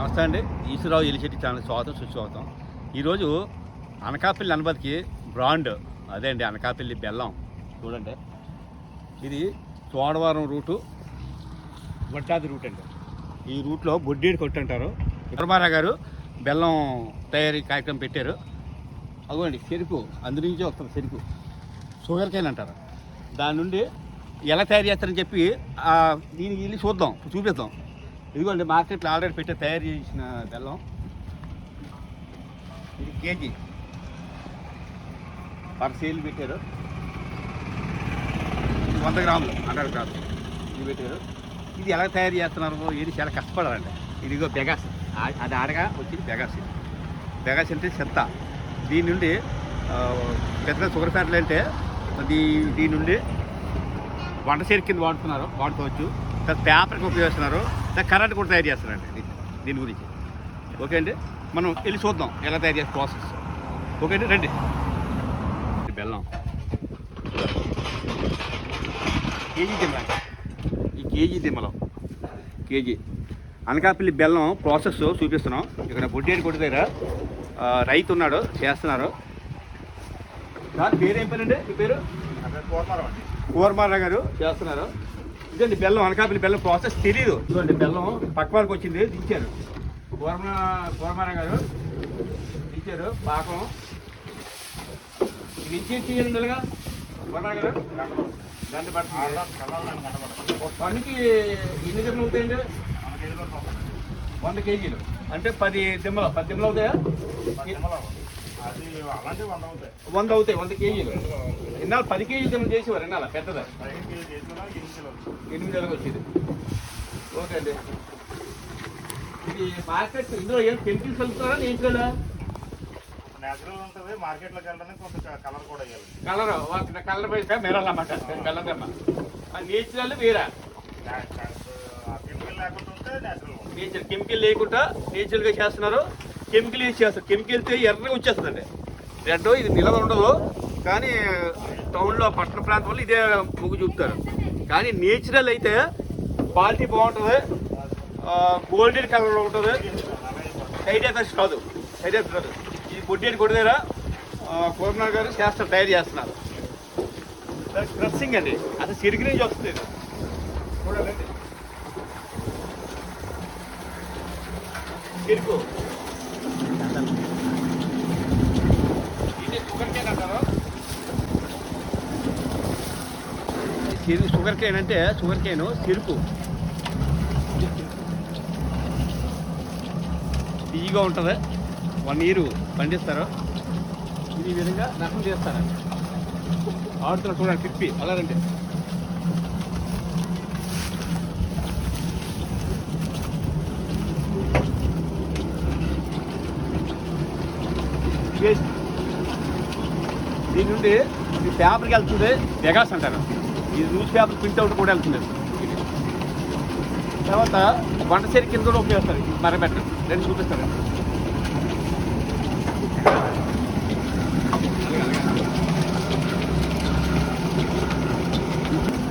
నమస్తే అండి. ఈశ్వరరావు ఎలిశెట్టి ఛానల్ స్వాగతం సుస్వాగతం. ఈరోజు అనకాపల్లి అనుమతికి బ్రాండ్ అదే అండి అనకాపల్లి బెల్లం. చూడండి. ఇది చోడవరం రూటు వడ్డాది రూట్ అండి. ఈ రూట్లో బొడ్డీడి కొట్టు అంటారు. విక్రమారా గారు బెల్లం తయారీ కార్యక్రమం పెట్టారు. అగోండి చెరుకు అందు నుంచే వస్తుంది చెరుకు. షుగర్ కేన్ అంటారు. దాని నుండి ఎలా తయారు చేస్తారని చెప్పి దీనికి వెళ్ళి చూద్దాం చూపిద్దాం. ఇదిగోండి మార్కెట్లో ఆల్రెడీ పెట్టి తయారు చేసిన బెల్లం. ఇది కేజీ. పర్ సేల్ పెట్టారు. ఇది వంద గ్రాములు హండ్రెడ్ గ్రాములు. ఇది పెట్టారు. ఇది ఎలా తయారు చేస్తున్నారు ఇది చాలా కష్టపడాలండి. ఇదిగో బెగాస్ అది ఆడగా వచ్చింది బెగాస్ బెగాస్ అంటే చెత్త. దీని నుండి పెద్ద పెద్ద షుగర్ ఫ్యాక్టరీ అంటే దీ దీని నుండి వంట చేరి కింద వాడుతున్నారు వాడుకోవచ్చు. తర్వాత పేపర్కి ఉపయోగిస్తున్నారు. తర్వాత కరెంట్ కూడా తయారు చేస్తారండి దీని గురించి. ఓకే అండి? మనం వెళ్ళి చూద్దాం ఎలా తయారు చేసే ప్రాసెస్. ఓకే అండి? రండి. బెల్లం. కేజీ దిమ్మ ఈ కేజీ దిమ్మలో. కేజీ. అనకాపల్లి బెల్లం ప్రాసెస్ చూపిస్తున్నాం. ఇక్కడ బొడ్డేటి కొట్టు దగ్గర రైతు ఉన్నాడు చేస్తున్నారు. దాని పేరు ఏం పేరండి? మీ పేరు? కూరమారావు గారు చేస్తున్నారు. ఇదండి బెల్లం అనకాపల్లి బెల్లం ప్రాసెస్ తెలియదు చూడండి బెల్లం. పక్క వరకు వచ్చింది దించారు. కూరమ కూరమారావు గారు దించారు పాకం. దించి తీయండి మెల్లగా? కూరమారావు గారు? గంట పడుతుంది. ఒక పనికి ఎన్ని దిమ్మలు అవుతాయండి? వంద కేజీలు. అంటే పది దిమ్మలు పది దిమ్మలు అవుతాయా. వంద అవుతాయి. వంద కేజీలు. ఇన్నాళ్ళు పది కేజీలు దిమ్మలు చేసేవారు ఇన్నాళ్ళ పెద్దదా. ఎనిమిది నెలలకు వచ్చేది. ఓకే అండి. ఇది మార్కెట్ ఇందులో ఏం కెమికల్స్ నేచురల్ ఉంటుంది మార్కెట్లోకి వెళ్ళడానికి కొంత కలర్ కూడా కలర్ కలర్ పైసా మెరల్లన్నమాట కలర్ అమ్మ నేచురల్ వేరా. కెమికల్ లేకుండా ఉంటే నేచురల్ కెమికల్ లేకుండా నేచురల్గా చేస్తున్నారు. కెమికల్ వేసి చేస్తారు. కెమికల్ వెళ్తే ఎర్రగా వచ్చేస్తుందండి. రెడ్ ఇది నిలవ ఉండదు. కానీ టౌన్లో పట్టణ ప్రాంతంలో ఇదే ముగ్గు చూపుతారు. కానీ నేచురల్ అయితే క్వాలిటీ బాగుంటుంది. గోల్డెన్ కలర్ ఉంటుంది. సైడ్ ఎఫెక్ట్స్ కాదు. సైడ్ ఎఫెక్ట్స్ కాదు. ఇది బొడ్డేటి కొడిదేరా కోరనాథ్ గారు చేస్తారు తయారు చేస్తున్నారు. క్రస్సింగ్ అండి. అసలు సిరిగి నుంచి వస్తుంది. ఇది. చూడండి చెరుకు ఇది షుగర్ కేన్ అంటారు చెరు షుగర్ కేన్ అంటే షుగర్ కేన్ సిరుపు తీయగా ఉంటుంది? వన్ ఇయర్ పండిస్తారు? ఇది ఈ విధంగా రసం చేస్తారు? ఆడుతున్న చూడండి తిప్పి అలాగంటే దీని నుండి ఈ పేపర్కి వెళ్తుంది బెగాస్ అంటారు. ఈ న్యూస్ పేపర్ ప్రింట్అవుట్ కూడా వెళ్తుంది తర్వాత వంట చేరి కింద కూడా ఉపయోగిస్తారు. మరబెట్టరు రెండు చూపిస్తారు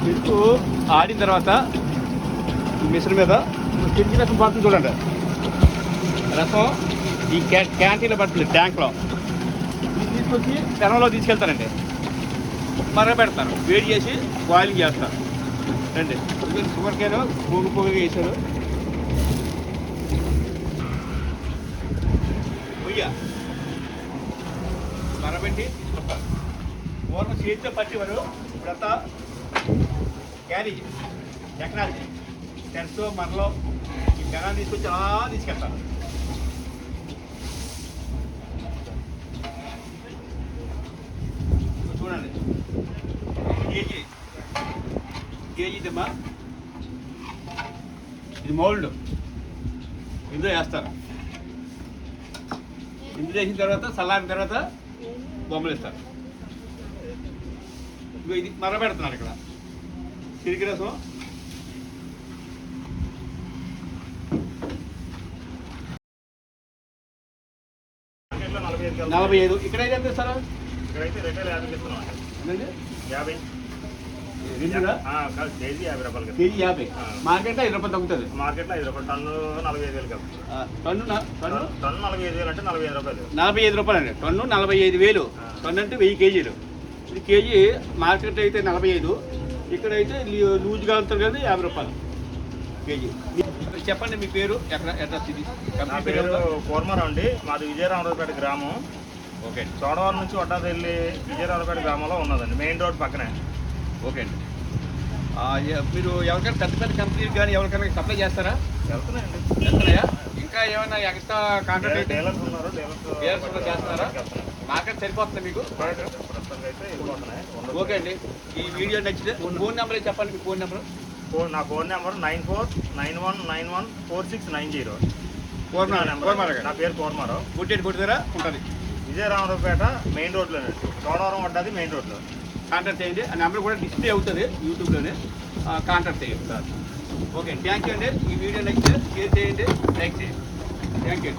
మీకు ఆడిన తర్వాత ఈ మిషన్ మీద చెరుకు రసం పడుతుంది చూడండి. రసం ఈ క్యా క్యాంటీన్లో పడుతుంది ట్యాంక్లో. ఇది తీసుకొచ్చి పెనంలో తీసుకెళ్తారండి. మరగ పెడతారు వేడి చేసి బాయిలింగ్ చేస్తారు. రండి. షుగర్ కేన్ పొగు పొగగా వేసారు పొయ్య. మరబెట్టి తీసుకొస్తారు పూర్వం చేతితో పట్టేవారు ఇప్పుడంతా క్యారేజ్ టెక్నాలజీ టెన్స్తో మనలో ఈ పెనాలు తీసుకొచ్చి అలా తీసుకెళ్తారు ఇదిగో చూడండి కేజీ కేజీ దిమ్మ ఇది మౌల్డ్. ఇందులో వేస్తారు. ఇందులో వేసిన తర్వాత చల్లారిన తర్వాత బొమ్మలు ఇస్తారు ఇది మరబెడుతున్నారు ఇక్కడ. సిరికి రసం. నలభై ఐదు. ఇక్కడ అయితే ఎంత ఇస్తారా ఇక్కడైతే రిటైల్ యాభై ఇస్తున్నాం యాభై కేజీ యాభై రూపాయలు. కేజీ యాభై. మార్కెట్లో ఐదు రూపాయలు తగ్గుతుంది. మార్కెట్లో ఐదు రూపాయలు టన్ను నలభై ఐదు వేలు టన్ను నా- టన్ను? టన్ను నలభై ఐదు వేలు అంటే నలభై ఐదు రూపాయలు. నలభై ఐదు రూపాయలు అండి. టన్ను నలభై ఐదు వేలు. టన్ను అంటే వెయ్యి కేజీలు. ఇది కేజీ మార్కెట్ అయితే నలభై ఐదు. ఇక్కడైతే లూ- లూజ్గా ఉంటుంది కదా యాభై రూపాయలు కేజీ. చెప్పండి మీ పేరు? ఎక్కడ అడ్రస్ ఇది నా కంపెనీ పేరు పేరు? కోరమారావు అండి మాది విజయరామరావుపేట గ్రామం. ఓకే. చోడవరం నుంచి వడ్డాదెల్లి విజయరామరావుపేట గ్రామంలో ఉన్నదండి. మెయిన్ రోడ్ పక్కనే. ఓకే అండి. మీరు ఎవరికైనా పెద్ద పెద్ద కంపెనీలు కానీ ఎవరికైనా సప్లై చేస్తారా? వెళ్తున్నాయండి చేస్తున్నాయా? ఇంకా ఏమైనా ఎక్స్ట్రా కాంట్రాక్ట్ డీలర్స్ ఉన్నారు డీలర్స్ కూడా చేస్తున్నారా? వెళ్తున్నాయి. మార్కెట్ సరిపోతుంది మీకు. ఓకే అండి. ఈ వీడియో నచ్చితే ఫోన్ నెంబర్ చెప్పండి మీ ఫోన్ నెంబర్? ఫోన్ నా phone number nine four nine one nine one four six nine zero. నా పేరు కోరమారావు గుడ్డేటి కొట్టుదరా ఉంటుంది. విజయరామరావుపేట మెయిన్ రోడ్లోనే. చోడవరం పడ్డది మెయిన్ రోడ్లో. కాంటాక్ట్ చేయండి. ఆ నెంబర్ కూడా డిస్ప్లే అవుతుంది యూట్యూబ్లోనే. కాంటాక్ట్ చేయండి సార్. ఓకే థ్యాంక్ యూ అండి. ఈ వీడియో నచ్చితే షేర్ చేయండి. లైక్ చేయండి. Thank you